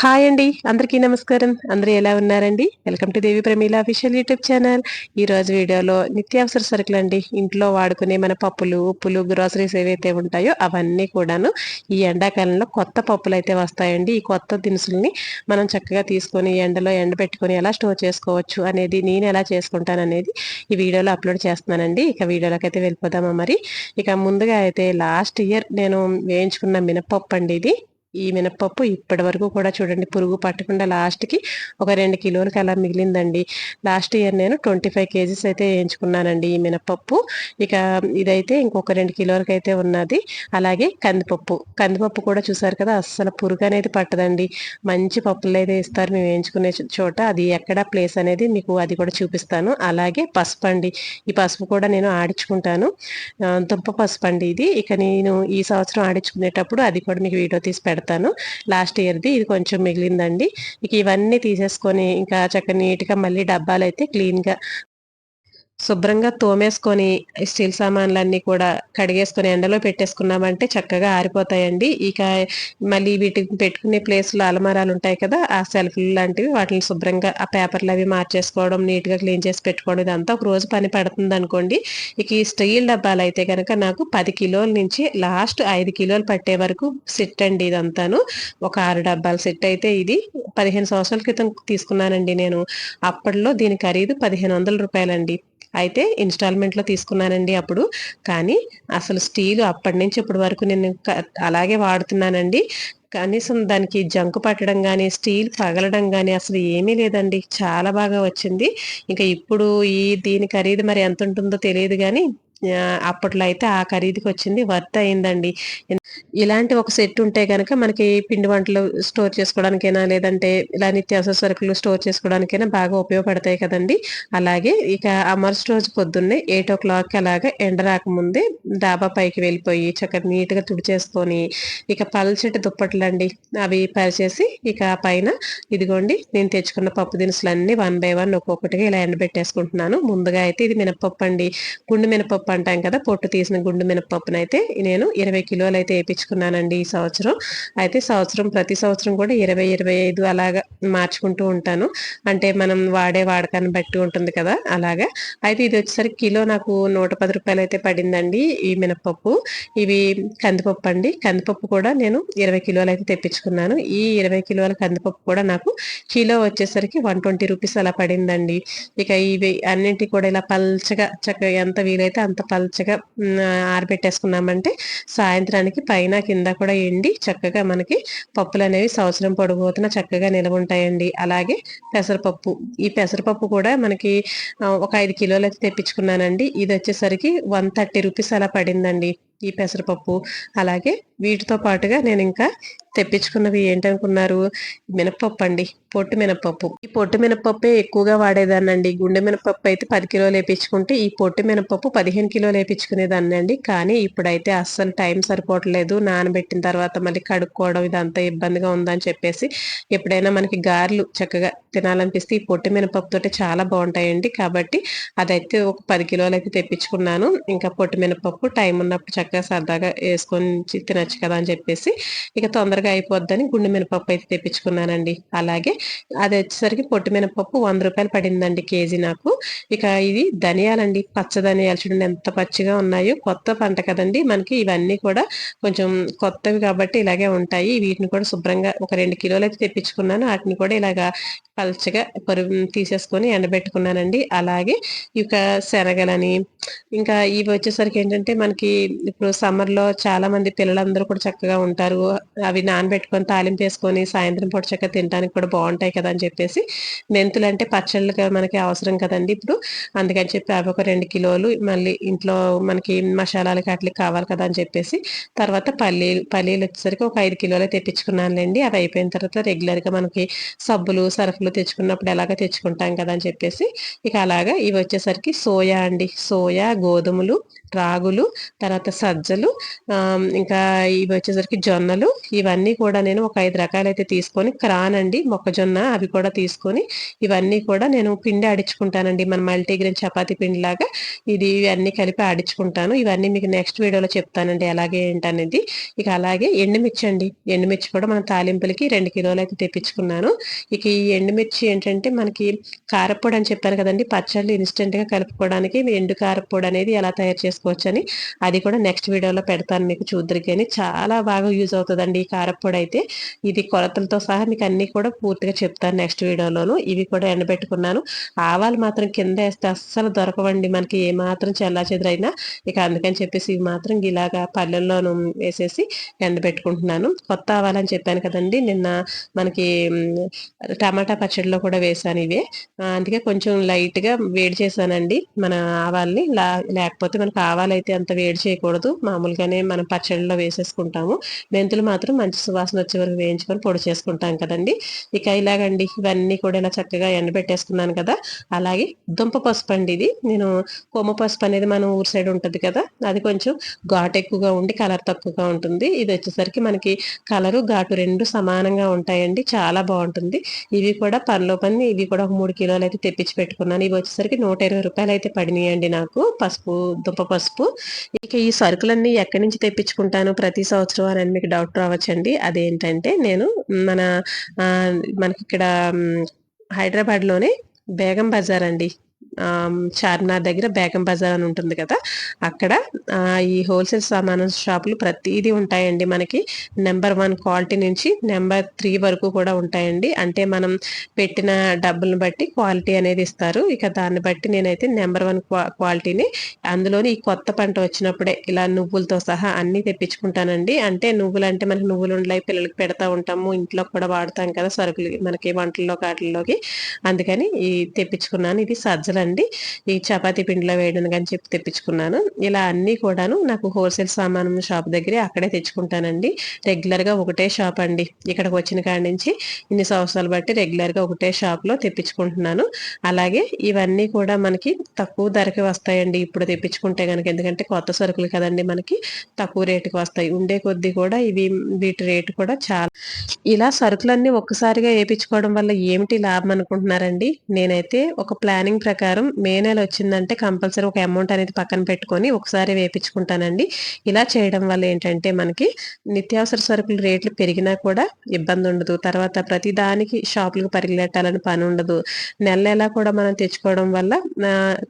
Hi అండి. అందరికీ నమస్కారం. అందరూ ఎలా ఉన్నారండి? Welcome to Devi Pramila official YouTube channel. ఈ రోజు వీడియోలో నిత్యావసర సరుకులు అండి. ఇంట్లో వాడుకునే మన పప్పులు ఉప్పులు గ్రోసరీస్ ఏవైతే ఉంటాయో అవన్నీ కూడాను ఈ ఎండాకాలంలో కొత్త పప్పులు అయితే వస్తాయండి. ఈ కొత్త దినుసుల్ని మనం చక్కగా తీసుకొని ఎండలో ఎండ పెట్టుకొని ఎలా స్టోర్ చేసుకోవచ్చు అనేది నేను ఎలా చేసుకుంటాను అనేది ఈ వీడియోలో అప్లోడ్ చేస్తున్నానండి. ఇక వీడియోలోకి అయితే వెళ్ళిపోదామా మరి? ఇక ముందుగా అయితే లాస్ట్ ఇయర్ నేను వేయించుకున్న మినపప్పు అండి ఇది. ఈ మినపప్పు ఇప్పటి వరకు కూడా చూడండి పురుగు పట్టకుండా లాస్ట్కి ఒక రెండు కిలోలకి అలా మిగిలిందండి. లాస్ట్ ఇయర్ నేను ట్వంటీ ఫైవ్ కేజీస్ అయితే వేయించుకున్నానండి ఈ మినపప్పు ఇక ఇదైతే ఇంకొక రెండు కిలోలకి అయితే ఉన్నది. అలాగే కందిపప్పు. కందిపప్పు కూడా చూసారు కదా అస్సలు పురుగు అనేది పట్టదండి. మంచి పప్పులు అయితే ఇస్తారు మేము వేయించుకునే చోట. అది ఎక్కడ ప్లేస్ అనేది మీకు అది కూడా చూపిస్తాను. అలాగే పసుపు అండి. ఈ పసుపు కూడా నేను ఆడించుకుంటాను. దుంప పసుపు అండి ఇది. ఇక నేను ఈ సంవత్సరం ఆడించుకునేటప్పుడు అది కూడా మీకు వీడియో తీసి పెడతాను. పెడతాను. లాస్ట్ ఇయర్ది ఇది కొంచెం మిగిలిందండి. ఇక ఇవన్నీ తీసేసుకొని ఇంకా చక్కగా నీట్గా మళ్ళీ డబ్బాలు అయితే క్లీన్గా శుభ్రంగా తోమేసుకొని స్టీల్ సామాన్లన్నీ కూడా కడిగేసుకొని ఎండలో పెట్టేసుకున్నామంటే చక్కగా ఆరిపోతాయండి. ఇక మళ్ళీ వీటికి పెట్టుకునే ప్లేస్లో అలమారాలు ఉంటాయి కదా ఆ సెల్ఫ్లు లాంటివి వాటిని శుభ్రంగా ఆ పేపర్లు అవి మార్చేసుకోవడం నీట్గా క్లీన్ చేసి పెట్టుకోవడం ఇదంతా ఒక రోజు పని పడుతుంది అనుకోండి ఇక ఈ స్టీల్ డబ్బాలు అయితే కనుక నాకు పది కిలోల నుంచి లాస్ట్ ఐదు కిలోలు పట్టే వరకు సెట్ అండి ఇదంతాను. ఒక ఆరు డబ్బాల సెట్ అయితే ఇది. పదిహేను సంవత్సరాల క్రితం తీసుకున్నానండి నేను. అప్పట్లో దీని ఖరీదు పదిహేను వందల రూపాయలండి. అయితే ఇన్స్టాల్మెంట్లో తీసుకున్నానండి అప్పుడు. కానీ అసలు స్టీల్ అప్పటి నుంచి ఇప్పటి వరకు నేను అలాగే వాడుతున్నానండి. కనీసం దానికి జంకు పట్టడం కానీ స్టీల్ పగలడం కానీ అసలు ఏమీ లేదండి. చాలా బాగా వచ్చింది. ఇంకా ఇప్పుడు ఈ దీని ఖరీదు మరి ఎంత ఉంటుందో తెలియదు కానీ అప్పట్లో అయితే ఆ ఖరీదుకి వచ్చింది వర్త్ అయిందండి. ఇలాంటి ఒక సెట్ ఉంటే కనుక మనకి పిండి వంటలు స్టోర్ చేసుకోవడానికైనా లేదంటే ఇలా నిత్యావసర సరుకులు స్టోర్ చేసుకోవడానికైనా బాగా ఉపయోగపడతాయి కదండి. అలాగే ఇక ఆ మరుసటి రోజు పొద్దున్నే ఎయిట్ ఓ క్లాక్ అలాగా ఎండ రాకముందే డాబా పైకి వెళ్ళిపోయి చక్కగా నీట్గా తుడిచేసుకొని ఇక పల్చటి దుప్పట్లు అండి అవి పరిచేసి ఇక పైన ఇదిగోండి నేను తెచ్చుకున్న పప్పు దినుసులు వన్ బై వన్ ఒక్కొక్కటిగా ఇలా ఎండబెట్టేసుకుంటున్నాను. ముందుగా అయితే ఇది మినపప్పు అండి గుండు మినపప్పు అంటాం కదా పొట్టు తీసిన గుండు మినపప్పును అయితే నేను ఇరవై కిలోలు అయితే వేయించుకున్నానండి ఈ సంవత్సరం. అయితే సంవత్సరం ప్రతి సంవత్సరం కూడా ఇరవై ఇరవై ఐదు అలాగా మార్చుకుంటూ ఉంటాను. అంటే మనం వాడే వాడకాన్ని బట్టి ఉంటుంది కదా అలాగా. అయితే ఇది వచ్చేసరికి కిలో నాకు నూట పది రూపాయలు అయితే పడిందండి ఈ మినపప్పు ఇవి కందిపప్పు అండి. కందిపప్పు కూడా నేను ఇరవై కిలోలు అయితే తెప్పించుకున్నాను. ఈ ఇరవై కిలోల కందిపప్పు కూడా నాకు కిలో వచ్చేసరికి వన్ ట్వంటీ రూపీస్ అలా పడిందండి. ఇక ఇవి అన్నింటి కూడా ఇలా పల్చగా చక్కగా ఎంత వీలైతే అంత పల్చగా ఆరబెట్టేసుకున్నామంటే సాయంత్రానికి పైన కింద కూడా ఎండి చక్కగా మనకి పప్పులు అనేవి సంవత్సరం పొడిపోతున్న చక్కగా నిలవ ఉంటాయండి అలాగే పెసరపప్పు. ఈ పెసరపప్పు కూడా మనకి ఒక ఐదు కిలోలు అయితే తెప్పించుకున్నానండి. ఇది వచ్చేసరికి వన్ థర్టీ రూపీస్ అలా పడిందండి. ఈ పెసరపప్పు అలాగే వీటితో పాటుగా నేను ఇంకా తెప్పించుకున్నవి ఏంటనుకున్నారు? మినపప్పు అండి పొట్టు మినపప్పు ఈ పొట్టు మినపప్పే ఎక్కువగా వాడేదాన్నండి. గుండె మినపప్పు అయితే పది కిలోలు వేపించుకుంటే ఈ పొట్టు మినపప్పు పదిహేను కిలోలు వేపించుకునేదాన్ని అండి. కానీ ఇప్పుడైతే అస్సలు టైం సరిపోవట్లేదు. నానబెట్టిన తర్వాత మళ్ళీ కడుక్కోవడం ఇదంతా ఇబ్బందిగా ఉందని చెప్పేసి ఎప్పుడైనా మనకి గారెలు చక్కగా తినాలనిపిస్తే ఈ పొట్టు మినపప్పుతో చాలా బాగుంటాయండి. కాబట్టి అదైతే ఒక పది కిలోలు అయితే తెప్పించుకున్నాను. ఇంకా పొట్టు మినపప్పు టైం ఉన్నప్పుడు చక్కగా సరదాగా వేసుకొని తినచ్చు కదా అని చెప్పేసి ఇక తొందరగా అయిపోద్దని గుండె మినపప్పు అయితే తెప్పించుకున్నానండి. అలాగే అది వచ్చేసరికి పొట్టు మినపప్పు వంద రూపాయలు పడిందండి కేజీ నాకు. ఇక ఇది ధనియాలండి పచ్చ ధనియాలు చూడండి ఎంత పచ్చిగా ఉన్నాయో కొత్త పంట కదండి. మనకి ఇవన్నీ కూడా కొంచెం కొత్తవి కాబట్టి ఇలాగే ఉంటాయి. వీటిని కూడా శుభ్రంగా ఒక రెండు కిలోలు అయితే తెప్పించుకున్నాను. వాటిని కూడా ఇలాగా పలచగా పరుగు తీసేసుకొని ఎండబెట్టుకున్నానండి. అలాగే ఇక శనగలని ఇంకా ఇవి వచ్చేసరికి ఏంటంటే మనకి ఇప్పుడు సమ్మర్లో చాలా మంది పిల్లలందరూ కూడా చక్కగా ఉంటారు. అవి నానబెట్టుకొని తాలింపు వేసుకొని సాయంత్రం పూట చక్కగా తినడానికి కూడా బాగుంటాయి కదా అని చెప్పేసి మెంతులు అంటే పచ్చళ్ళుగా మనకి అవసరం కదండి ఇప్పుడు. అందుకని చెప్పి అవి ఒక రెండు కిలోలు మళ్ళీ ఇంట్లో మనకి మసాలాలకి అట్లకి కావాలి కదా అని చెప్పేసి తర్వాత పల్లీలు పల్లీలు వచ్చేసరికి ఒక ఐదు కిలోలు తెప్పించుకున్నానులేండి. అవి అయిపోయిన తర్వాత రెగ్యులర్గా మనకి సబ్బులు సర్ఫ్ పప్పులు తెచ్చుకున్నప్పుడు ఎలాగ తెచ్చుకుంటాం కదా అని చెప్పేసి ఇక అలాగా ఇవి వచ్చేసరికి సోయా అండి. సోయా గోధుమలు రాగులు తర్వాత సజ్జలు ఇంకా ఇవి వచ్చేసరికి జొన్నలు. ఇవన్నీ కూడా నేను ఒక ఐదు రకాలైతే తీసుకొని క్రాన్ అండి మొక్కజొన్న అవి కూడా తీసుకొని ఇవన్నీ కూడా నేను పిండి ఆడించుకుంటానండి మన మల్టీగ్రెయిన్ చపాతీ పిండి లాగా ఇది ఇవన్నీ కలిపి ఆడించుకుంటాను ఇవన్నీ మీకు నెక్స్ట్ వీడియోలో చెప్తానండి ఎలాగే ఏంటనేది. ఇక అలాగే ఎండుమిర్చి అండి. ఎండుమిర్చి కూడా మన తాలింపులకి రెండు కిలోలు అయితే తెప్పించుకున్నాను. ఇక ఈ ఎండుమిర్చి ఏంటంటే మనకి కారపొడి అని చెప్పాను కదండి పచ్చళ్ళు ఇన్స్టెంట్గా కలుపుకోవడానికి ఎండు కారపొడి అనేది ఎలా తయారు చేసుకోవచ్చు అని అది కూడా నెక్స్ట్ వీడియోలో పెడతాను మీకు చూద్దరు కానీ చాలా బాగా యూజ్ అవుతుందండి ఈ కారపొడి అయితే. ఇది కొలతలతో సహా మీకు అన్ని కూడా పూర్తిగా చెప్తాను నెక్స్ట్ వీడియోలోను. ఇవి కూడా ఎండబెట్టుకున్నాను. ఆవాలు మాత్రం కింద వేస్తే అస్సలు దొరకవండి మనకి ఏ మాత్రం చెల్లా చెదురైనా. ఇక అందుకని చెప్పేసి ఇవి మాత్రం ఇలాగా పల్లెల్లోనూ వేసేసి ఎండబెట్టుకుంటున్నాను. కొత్త ఆవాలని చెప్పాను కదండి నిన్న మనకి టమాటా పచ్చడిలో కూడా వేసాను ఇవే. అందుకే కొంచెం లైట్గా వేడి చేశానండి మన ఆవాల్ని. లేకపోతే మనకు ఆవాలు అయితే అంత వేడి చేయకూడదు. మామూలుగానే మనం పచ్చడిలో వేసేసుకుంటాము. మెంతులు మాత్రం మంచి సువాసన వచ్చే వరకు వేయించుకొని పొడి చేసుకుంటాం కదండి. ఇక ఇలాగండి ఇవన్నీ కూడా ఇలా చక్కగా ఎండబెట్టేసుకున్నాను కదా. అలాగే దుంప పసుపు అండి ఇది. నేను కొమ్మ పసుపు అనేది మన ఊరు సైడ్ ఉంటుంది కదా. అది కొంచెం ఘాటు ఎక్కువగా ఉండి కలర్ తక్కువగా ఉంటుంది. ఇది వచ్చేసరికి మనకి కలరు ఘాటు రెండు సమానంగా ఉంటాయండి. చాలా బాగుంటుంది. ఇవి కూడా పనిలో పని ఇవి కూడా ఒక మూడు కిలోలు అయితే తెప్పించి పెట్టుకున్నాను. ఇవి వచ్చేసరికి నూట ఇరవై రూపాయలు అయితే పడినాయండి నాకు. పసుపు దుంప పసుపు. ఇక ఈ సరుకులన్నీ ఎక్కడి నుంచి తెప్పించుకుంటాను ప్రతి సంవత్సరం అని మీకు డౌట్ రావచ్చండి. అదేంటంటే నేను మన మనకి ఇక్కడ హైదరాబాద్లోనే బేగం బజార్ అండి. చార్మినార్ దగ్గర బేగం బజార్ అని ఉంటుంది కదా అక్కడ ఈ హోల్సేల్ సామాను షాపులు ప్రతిదీ ఉంటాయండి మనకి. నెంబర్ వన్ క్వాలిటీ నుంచి నెంబర్ త్రీ వరకు కూడా ఉంటాయండి. అంటే మనం పెట్టిన డబ్బులను బట్టి క్వాలిటీ అనేది ఇస్తారు. ఇక దాన్ని బట్టి నేనైతే నెంబర్ వన్ క్వాలిటీని అందులోని ఈ కొత్త పంట వచ్చినప్పుడే ఇలా నువ్వులతో సహా అన్ని తెప్పించుకుంటానండి. అంటే నువ్వులు అంటే మనకి నువ్వులు ఉండలే పిల్లలకి పెడతా ఉంటాము ఇంట్లో కూడా వాడతాం కదా సరుకులు మనకి వంటల్లో కాటిల్లోకి అందుకని ఈ తెప్పించుకున్నాను. ఇది సజ్జ అండి ఈ చపాతీ పిండిలో వేయడం కానీ చెప్పి తెప్పించుకున్నాను. ఇలా అన్నీ కూడాను నాకు హోల్సేల్ సామాను షాప్ దగ్గరే అక్కడే తెచ్చుకుంటానండి. రెగ్యులర్గా ఒకటే షాప్ అండి. ఇక్కడికి వచ్చిన కాడి నుంచి ఇన్ని సంవత్సరాలు బట్టి రెగ్యులర్గా ఒకటే షాప్లో తెప్పించుకుంటున్నాను. అలాగే ఇవన్నీ కూడా మనకి తక్కువ ధరకి వస్తాయండి. ఇప్పుడు తెప్పించుకుంటే కనుక ఎందుకంటే కొత్త సరుకులు కదండి మనకి తక్కువ రేటుకి వస్తాయి. ఉండే కొద్దీ కూడా ఇవి వీటి రేటు కూడా చాలా. ఇలా సరుకులన్నీ ఒక్కసారిగా వేయించుకోవడం వల్ల ఏమిటి లాభం అనుకుంటున్నారండి? నేనైతే ఒక ప్లానింగ్ ప్రకారం ప్రకారం మే నెల వచ్చిందంటే కంపల్సరీ ఒక అమౌంట్ అనేది పక్కన పెట్టుకొని ఒకసారి వేపించుకుంటానండి. ఇలా చేయడం వల్ల ఏంటంటే మనకి నిత్యావసర సరుకులు రేట్లు పెరిగినా కూడా ఇబ్బంది ఉండదు. తర్వాత ప్రతి దానికి షాపులకు పరిగెట్టాలని పని ఉండదు. నెల నెల కూడా మనం తెచ్చుకోవడం వల్ల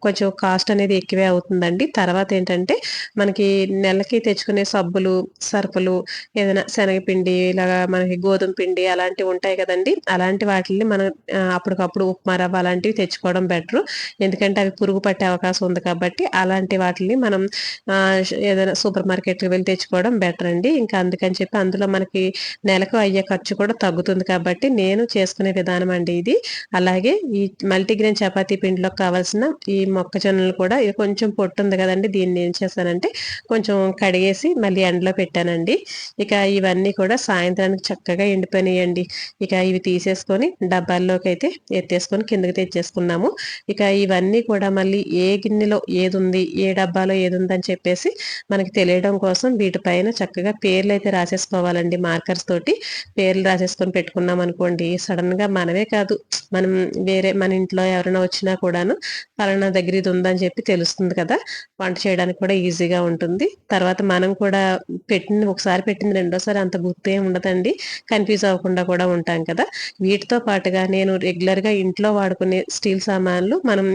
కొంచెం కాస్ట్ అనేది ఎక్కువే అవుతుందండి. తర్వాత ఏంటంటే మనకి నెలకి తెచ్చుకునే సబ్బులు సరుకులు ఏదైనా శనగపిండి ఇలాగా మనకి గోధుమ పిండి అలాంటివి ఉంటాయి కదండి. అలాంటి వాటిని మనం అప్పటికప్పుడు ఉప్మా రవ్వ అలాంటివి తెచ్చుకోవడం బెటర్. ఎందుకంటే అవి పురుగు పట్టే అవకాశం ఉంది కాబట్టి అలాంటి వాటిని మనం ఏదైనా సూపర్ మార్కెట్కి వెళ్ళి తెచ్చుకోవడం బెటర్ అండి. ఇంకా అందుకని చెప్పి అందులో మనకి నెలకు అయ్యే ఖర్చు కూడా తగ్గుతుంది కాబట్టి నేను చేసుకునే విధానం అండి ఇది. అలాగే ఈ మల్టీగ్రెయిన్ చపాతీ పిండిలోకి కావాల్సిన ఈ మొక్కజొన్నలు కూడా ఇది కొంచెం పొట్టు ఉంది కదండి దీన్ని ఏం చేశానంటే కొంచెం కడిగేసి మళ్ళీ ఎండలో పెట్టానండి. ఇక ఇవన్నీ కూడా సాయంత్రానికి చక్కగా ఎండిపోయినాయండి. ఇక ఇవి తీసేసుకొని డబ్బాల్లోకి అయితే ఎత్తేసుకొని కిందకి తెచ్చేసుకున్నాము. ఇక ఇవన్నీ కూడా మళ్ళీ ఏ గిన్నెలో ఏది ఉంది ఏ డబ్బాలో ఏది ఉందని చెప్పేసి మనకి తెలియడం కోసం వీటిపైన చక్కగా పేర్లు అయితే రాసేసుకోవాలండి మార్కర్స్ తోటి. పేర్లు రాసేసుకొని పెట్టుకున్నాం అనుకోండి సడన్గా మనమే కాదు మనం వేరే మన ఇంట్లో ఎవరైనా వచ్చినా కూడాను పలానా దగ్గర ఇది ఉందని చెప్పి తెలుస్తుంది కదా వంట చేయడానికి కూడా ఈజీగా ఉంటుంది. తర్వాత మనం కూడా పెట్టింది ఒకసారి పెట్టింది రెండోసారి అంత గుర్తే ఉండదండి కన్ఫ్యూజ్ అవ్వకుండా కూడా ఉంటాం కదా. వీటితో పాటుగా నేను రెగ్యులర్గా ఇంట్లో వాడుకునే స్టీల్ సామాన్లు మనం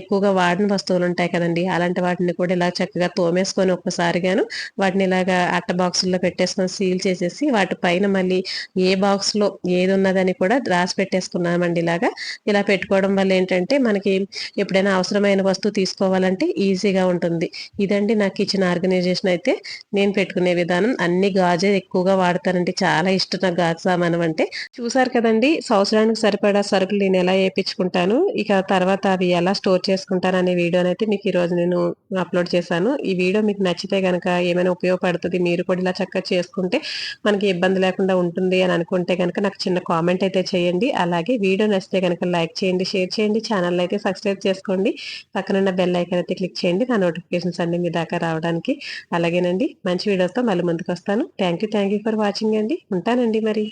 ఎక్కువగా వాడిన వస్తువులు ఉంటాయి కదండి. అలాంటి వాటిని కూడా ఇలా చక్కగా తోమేసుకొని ఒక్కసారిగాను వాటిని ఇలాగా అట్ట బాక్సుల్లో పెట్టేసుకొని సీల్ చేసేసి వాటి పైన మళ్ళీ ఏ బాక్స్లో ఏది ఉన్నదని కూడా రాసి పెట్టేసుకున్నామండి ఇలాగా. ఇలా పెట్టుకోవడం వల్ల ఏంటంటే మనకి ఎప్పుడైనా అవసరమైన వస్తువు తీసుకోవాలంటే ఈజీగా ఉంటుంది. ఇదండి నాకు ఇచ్చిన ఆర్గనైజేషన్ అయితే. నేను పెట్టుకునే విధానం. అన్ని గాజే ఎక్కువగా వాడతానండి. చాలా ఇష్టం నాకు గాజు సామానం అంటే. చూసారు కదండి సంవత్సరానికి సరిపడా సరుకులు నేను ఎలా వేయించుకుంటాను. ఇక తర్వాత అవి ఎలా ఎలా స్టోర్ చేసుకుంటారు అనే వీడియో అయితే మీకు ఈరోజు నేను అప్లోడ్ చేశాను. ఈ వీడియో మీకు నచ్చితే కనుక ఏమైనా ఉపయోగపడుతుంది మీరు కూడా ఇలా చక్కగా చేసుకుంటే మనకి ఇబ్బంది లేకుండా ఉంటుంది అని అనుకుంటే కనుక నాకు చిన్న కామెంట్ అయితే చేయండి. అలాగే వీడియో నచ్చితే కనుక లైక్ చేయండి షేర్ చేయండి ఛానల్ అయితే సబ్స్క్రైబ్ చేసుకోండి. పక్కనున్న బెల్ ఐకన్ అయితే క్లిక్ చేయండి నా నోటిఫికేషన్స్ అన్ని మీ దాకా రావడానికి. అలాగేనండి మంచి వీడియోతో మళ్ళీ ముందుకు వస్తాను. Thank you thank you for watching అండి. ఉంటానండి మరి.